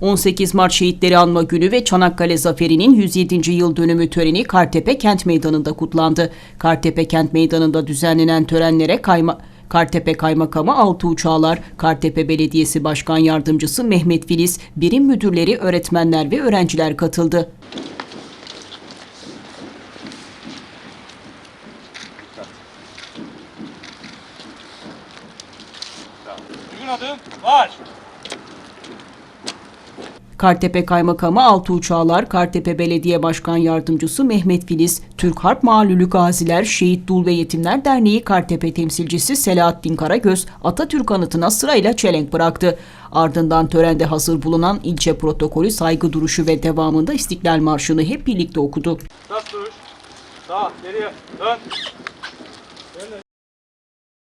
18 Mart Şehitleri Anma Günü ve Çanakkale Zaferi'nin 107. yıl dönümü töreni Kartepe Kent Meydanı'nda kutlandı. Kartepe Kent Meydanı'nda düzenlenen törenlere kayma Kartepe Kaymakamı Altuğ Çağlar, Kartepe Belediyesi Başkan Yardımcısı Mehmet Filiz, birim müdürleri, öğretmenler ve öğrenciler katıldı. Uygun adım var. Kartepe Kaymakamı Altuğ Çağlar, Kartepe Belediye Başkan Yardımcısı Mehmet Filiz, Türk Harp Malulü Gaziler Şehit Dul ve Yetimler Derneği Kartepe temsilcisi Selahattin Karagöz, Atatürk anıtına sırayla çelenk bıraktı. Ardından törende hazır bulunan ilçe protokolü saygı duruşu ve devamında İstiklal Marşı'nı hep birlikte okudu. Sağ duruş. Sağ geriye dön.